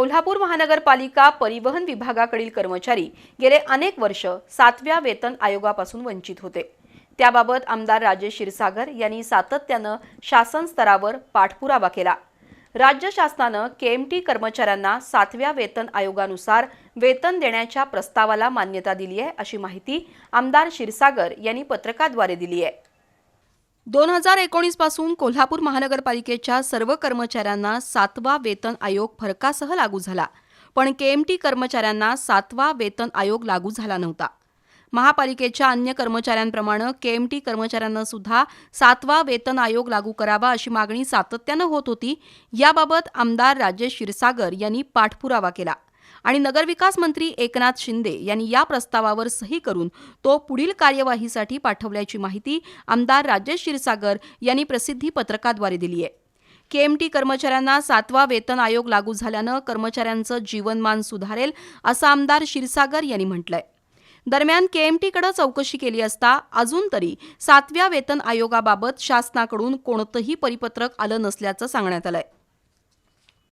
कोल्हापूर महानगरपालिका परिवहन विभागाकडील कर्मचारी गेले अनेक वर्ष सातव्या वेतन आयोगापासून वंचित होते. त्याबाबत आमदार राजेश क्षीरसागर यांनी सातत्यानं शासन स्तरावर पाठपुरावा केला. राज्य शासनानं केएमटी कर्मचाऱ्यांना सातव्या वेतन आयोगानुसार वेतन देण्याच्या प्रस्तावाला मान्यता दिली आहे अशी माहिती आमदार क्षीरसागर यांनी पत्रकाद्वारे दिली आहे दोन हजार एकोणीसपासून कोल्हापूर महानगरपालिकेच्या सर्व कर्मचाऱ्यांना सातवा वेतन आयोग फरकासह लागू झाला. पण केएमटी कर्मचाऱ्यांना सातवा वेतन आयोग लागू झाला नव्हता. महापालिकेच्या अन्य कर्मचाऱ्यांप्रमाणे केएमटी कर्मचाऱ्यांना सुद्धा सातवा वेतन आयोग लागू करावा अशी मागणी सातत्यानं होत होती. याबाबत आमदार राजेश क्षीरसागर यांनी पाठपुरावा केला. आणि नगरविकास मंत्री एकनाथ शिंदे यांनी या प्रस्तावावर सही करून तो पुढील कार्यवाहीसाठी पाठवल्याची माहिती आमदार राजेश क्षीरसागर यांनी प्रसिद्धी पत्रकाद्वारे दिली आहे. केएमटी कर्मचाऱ्यांना सातवा वेतन आयोग लागू झाल्यानं कर्मचाऱ्यांचं जीवनमान सुधारेल असं आमदार क्षीरसागर यांनी म्हटलंय. दरम्यान केएमटीकडे चौकशी केली असता अजून तरी सातव्या वेतन आयोगाबाबत शासनाकडून कोणतंही परिपत्रक आलं नसल्याचं सांगण्यात आलंय.